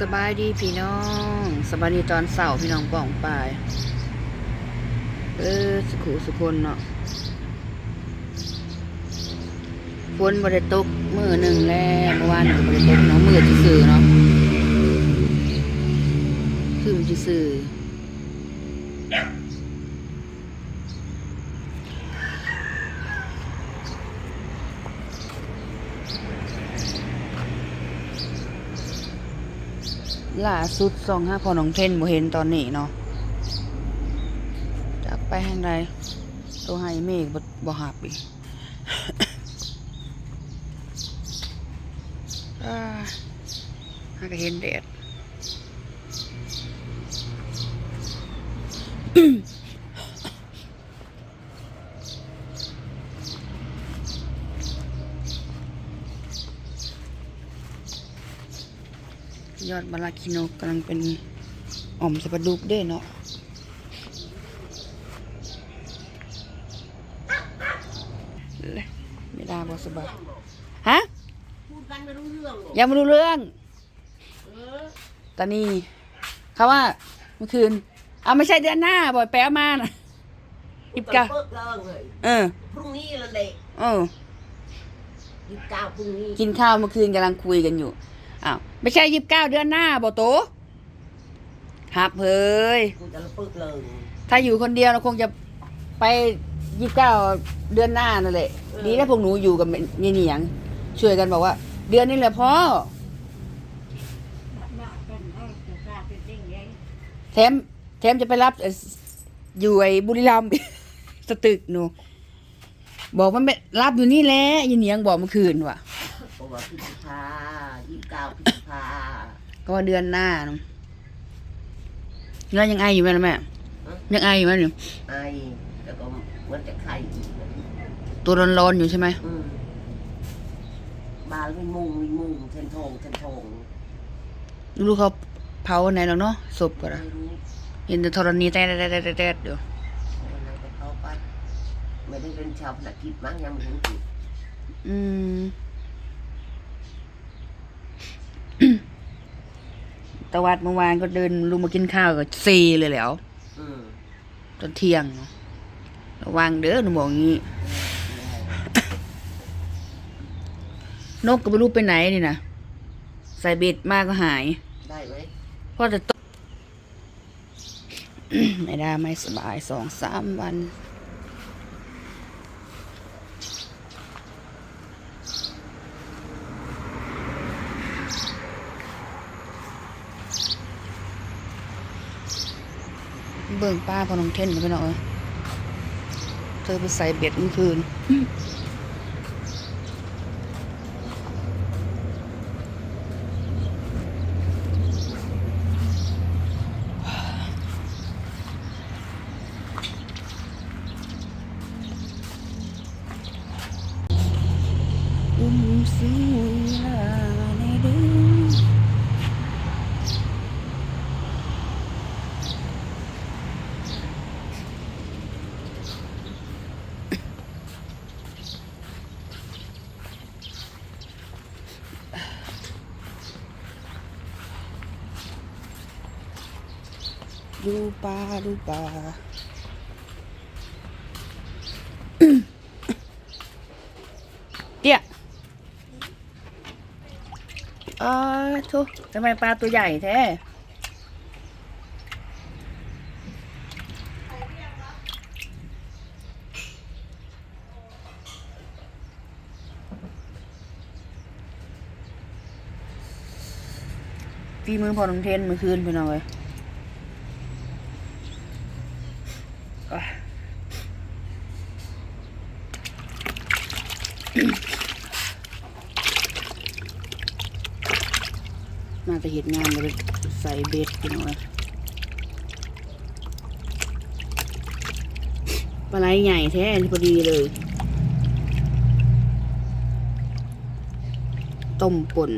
สบายดีพี่น้องสบายดีตอนเสาร์พี่น้องป่องปายเออสุขุสุคนเนาะฝนบริตกมือหนึ่งแล้วเมื่อวานบริตกเนาะมือที่สื่อเนาะคือมันที่สื่อ ล่าสุดสองห้าพอน้องเทนบ่เห็นตอนนี้เนาะจากไปทางใดตัวให้เมฆบ่บหับอีกอ่าหาก็เห็นแดด อดบาราคิโนกำลังเป็นอ่อมสะปะดุกเด้เนาะเลยไม่ได้บอสบายฮะพูดกันไม่รู้เรื่องหรอกยังไม่รู้เรื่องเออตอนนี้เขาว่าเมื่อคืน เอาไม่ใช่เดือนหน้าบ่อยแป๊วมานะยิบเก้าเปิดเลิกเลยเออพรุ่งนี้ละเด็กเออยี่สิบเก้าพรุ่งนี้ กินข้าวเมื่อคืนกำลังคุยกันอยู่ อ้าวไม่ใช่ยิบเก้าเดือนหน้าบ่โตครับเฮ้ยกูจะระเปิดเลยถ้าอยู่คนเดียวเราคงจะไปยี่สิบเก้าเดือนหน้านั่นแหละดีถ้าพวกหนูอยู่กับเนียเหนียงช่วยกันบอกว่า เดือนนี้แหละพ่อแถมแถมจะไปรับเอ่ออยู่ไอ้บุรีรัมย์สตึกหนูบอกมันไปรับอยู่นี่แหละยีเหนียงบอกเมื่อคืนว่ะเพราะว่าพฤษภายี่สิบ เก้าพฤษภาก็ว่าเดือนหน้าเนอะแล้วยังไออยู่ไหมล่ะแม่ยังไออยู่ไหมเนี่ยไอแล้วก็เหมันจะไข่อีกนะตัวร้อนๆอยู่ใช่ไหมอืมบาลวิมุงวิมุงเทนทงเทนทงรู้เขาเผาวันไหนแล้วเนาะศพก็ไม่นะรู้เห็นแต่ธรณีแต่แต่แต่แต่เดี๋ยววันไหนก็เข้าไปไม่ได้เป็นชาวพนักกิจมั้งยังไม่ถึงกิจอืม ตะวัดเมื่อวานก็เดินลุงมากินข้าวกับซีเลยแหล้วอืมตอนเที่ยงเนาะระวังเด้อหนูบอกงี้ นกก็ไม่รู้ไปไหนนี่นะใส่เบ็ดมากก็หาย ได้ไหมเพราะแต่ตไม่ได้ไม่สบายสองสามวัน บิ่งป้าพอน้องเท่นไปหน่อยเธอไปใส่เบ็ดเมื่อคืน อุ้มสีลาในเดือน ดูปาดูปาเตี้ยเออทุทำไมปลาตัวใหญ่แท้ฝีมือพอน้องเทนเมื่อคืนพี่น้องเลยอะมาจะ เห็นงานเลยใส่เบ็ดกิน้องเลยปลาไหลใหญ่แท้พอดีเลยต้มป่น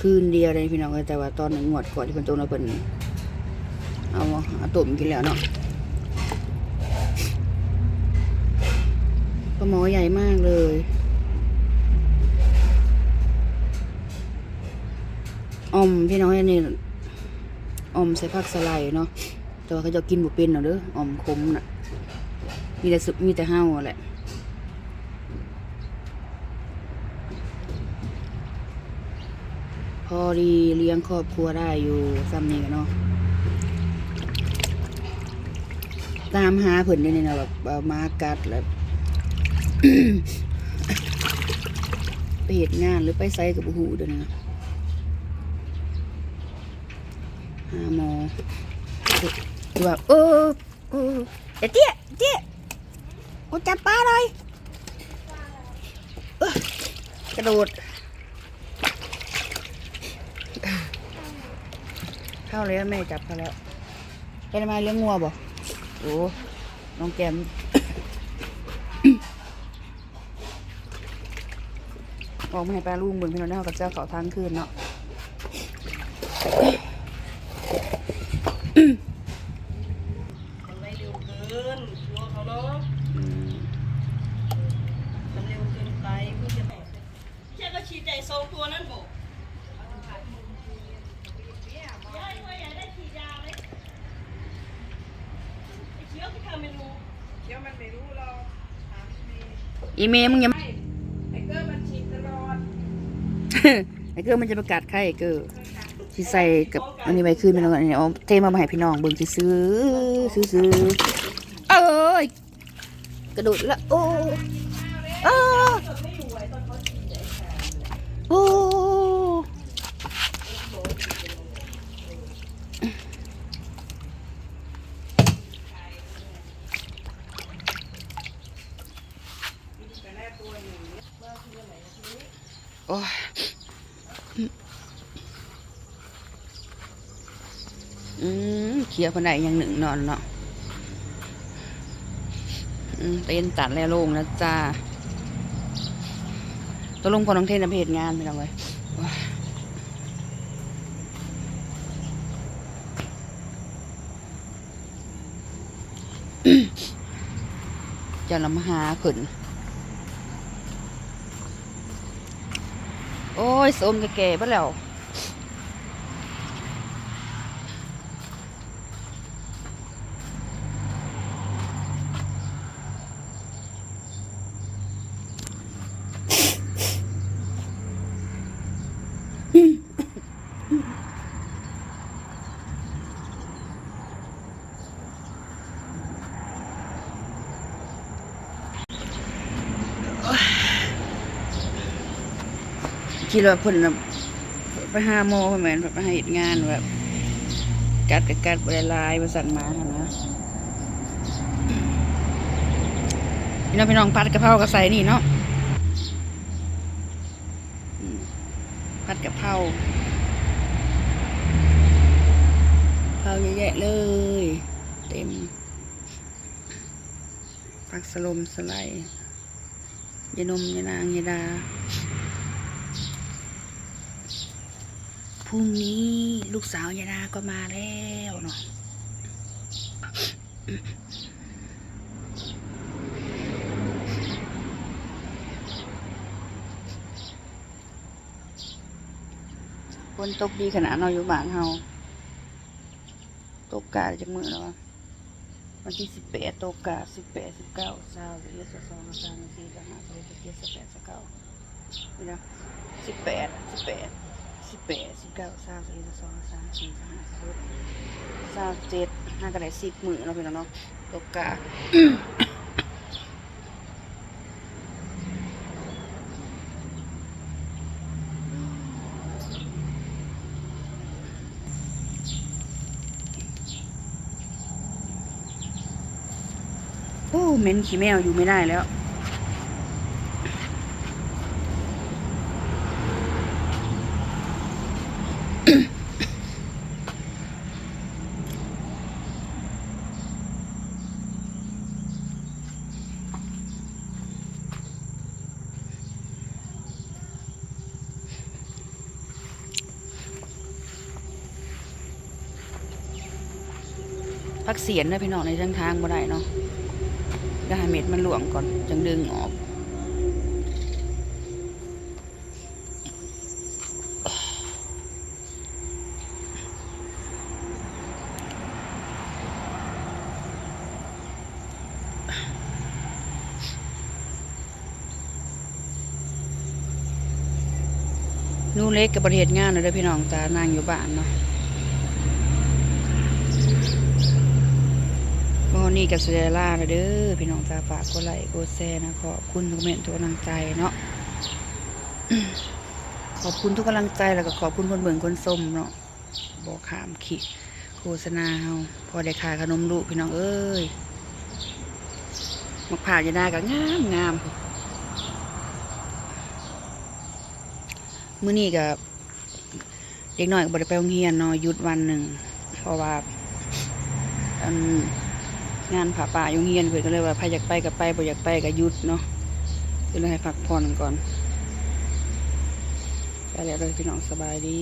คืนเดียวเลยพี่น้องแต่ว่าตอนหนึ่งงวดก่อนที่เพิ่นตเราเพิ่นเอาเอาต้มกินแล้วเนาะปลาหมอใหญ่มากเลยอมพี่น้องอันนี้อมใส่ผักสไลด์เนาะแต่ว่าเขาจะกินบ่เป็นเนาะเด้อออมขมน่ะมีแต่สุมีแต่ห้าวแหละ พอดีเลี้ยงครอบครัวได้อยู่ซ้ำนี้กันเนาะตามหาเพิ่นได้นี่นะแบบมากัดแล้วไปเหตุงานหรือไปไซกับบูหูเดี๋ยนะหาหมอคือว่าเออเออเดี๋ยวเตี้ยเตี้ยกูจับปลาเลยกระโดด เข้าแล้วแม่จับเขาแล้วเป็นมาเลี้ยงงัวบ่โอ้น้องแกมออกมาให้ปลาลุงเบิ่งพี่น้องได้เขากับเจ้าเขาทางคืนเนาะมันไม่เร็วเกินตัวเขาหรอกมันเร็วเกินใจพี่แกก็ชี้ใจสองตัวนั่นบอกยายว่าอยากได้ฉีดยาไหมไอ้เชื้อที่ทำไม่รู้ เดี๋ยวมัน ไม่รู้หรอกถามเมย์อีเมย์มึงยัง ไม่ไอ้เกอร์มันฉีดตลอดไอ้เกอร์มันจะประกาศไข่ไอ้เกอร์ที่ใส่กับอันนี้ไปคืนพี่น้องอันนี้เอาเทมาให้พี่น้องเบิ่งซื้อซื้อซื้อเอ้ยกระโดดละโอ้ เอ้อโอ้โอ้ยอื มเขียวคนใดอย่างหนึ่งนอนเนาะเต้นตัดแล้วลงแล้วจ้าตัวลงพอน้องเทนนะเพจงานไปแล้วเว้ยจะนำหาขึ้นโอ้ยสมแก่ๆไปแล้ว คิดว่าเพิ่นไปหาหมเหมือนแบบไปให้เฮ็ดงานแบบกัดกับกัดบริลายบริสั่นมาหั่นนะพี่น้องพี่น้องผัดกะเพราก็ใส่นี่เนาะอืมผัดกะเพราเผาเยอะแยะเลย เต็มผักสลมสไลด์ยนมยานางยาดา พรุ่งนี้ลูกสาวยาดาก็มาแล้วเนาะฝนตกดีขนาดเราอยู่บ้านเฮาตกกาจากมือแล้ววะวันที่สิบแปดตกกาสิบแปดสิบเก้าสาวสิบเอ็สิบสองสามสิบสี่สิบห้าสิบเจ็ดสิบแปดสิบเก้านี่นะสิบแปดสิบแปด สิบแปดสิบเก้าสามสิบเอ็ดสิบสองสิบสามสิบสี่สิบห้าสิบหกสามสิบเจ็ดห้ากระไดสิบหมื่นเราะพี่น้องเนาะตกกาโอ้เหม็นขี้แมวอยู่ไม่ได้แล้ว พักเสียนเด้อพี่น้องในทางทางบ่ได้เนาะก็ให้เม็ดมันหลวมก่อนจังดึงออกนูเล็กกับประเทศงานเลยเด้อพี่น้องจ้านางอยู่บ้านเนาะโม นี่กับเซเดล่าเลยเด้อพี่น้องจ้าฝากกดไลค์กดแชร์นะขอบคุณทุกเมนต์ทุกกำลังใจเนาะขอบคุณทุกกำลังใจแล้วก็ขอบคุณคนเบิ่งคนส้มเนาะบอกขามขีดโฆษณาเฮาพอได้ขายขนมลูกพี่น้องเอ้ยมะพร้าวจะได้ก็งามงามมื้อนี้กับเด็กน้อยก็บ่ได้ไปโรงเรียนเนาะหยุดวันหนึ่งเพราะว่าอัน งานผ่าป่ายุงเงียนเพิ่นก็เลยว่าใครอยากไปก็ไปบ่อยากไปก็หยุดเนาะก็เลยให้พักผ่อนก่อนไปแล้วเลยพี่น้องสบายดี